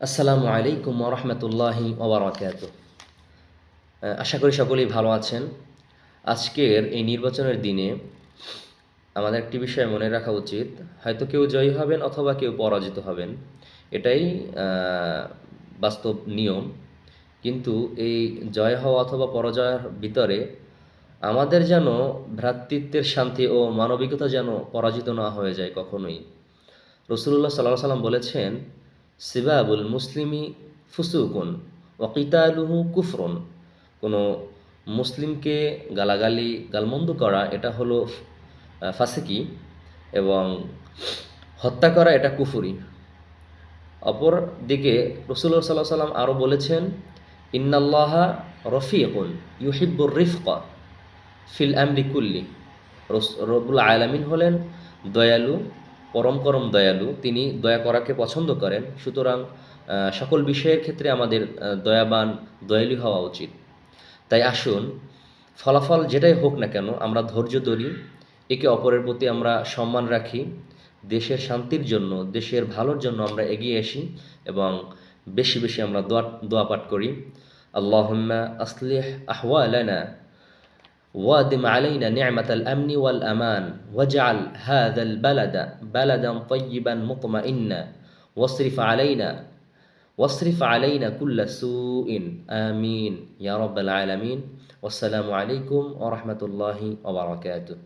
আসসালামু আলাইকুম ওরহমতুল্লাহি ওবরাকাত আশা করি সকলেই ভালো আছেন। আজকের এই নির্বাচনের দিনে আমাদের একটি বিষয় মনে রাখা উচিত, হয়তো কেউ জয়ী হবেন অথবা কেউ পরাজিত হবেন। এটাই বাস্তব নিয়ম। কিন্তু এই জয় হওয়া অথবা পরাজয়ের ভিতরে আমাদের যেন ভ্রাতৃত্বের শান্তি ও মানবিকতা যেন পরাজিত না হয়ে যায় কখনোই। রসুল্লাহ সাল্লাহ সাল্লাম বলেছেন সিবাবুল মুসলিমি ফুসুকুন ওয়াকিতালুহু কুফরুন। কোনো মুসলিমকে গালাগালি, গালমন্দ করা, এটা হলো ফাসিকি এবং হত্যা করা, এটা কুফুরি। অপর দিকে রসুল্লাহ সাল্লাহ সাল্লাম আরও বলেছেন, ইন্নাল্লাহা রফিকুন ইউহিব্বুর রিফকা ফিল আমরি কুল্লি। রস- রব্বুল আলামিন হলেন দয়ালু পরম করম দয়ালু, তিনি দয়া করাকে পছন্দ করেন। সুতরাং সকল বিষয়ের ক্ষেত্রে আমাদের দয়াবান, দয়ালু হওয়া উচিত। তাই আসুন, ফলাফল যেটাই হোক না কেন, আমরা ধৈর্য ধরি, একে অপরের প্রতি আমরা সম্মান রাখি, দেশের শান্তির জন্য, দেশের ভালোর জন্য আমরা এগিয়ে আসি এবং বেশি বেশি আমরা দোয়া দোয়া পাঠ করি। আল্লাহুম্মা আসলিহ আহওয়ালানা وادم علينا نعمة الأمن والأمان. واجعل هذا البلد بلدا طيبا مطمئنا. واصرف علينا واصرف علينا كل سوء. آمين. يا رب العالمين. والسلام عليكم ورحمة الله وبركاته.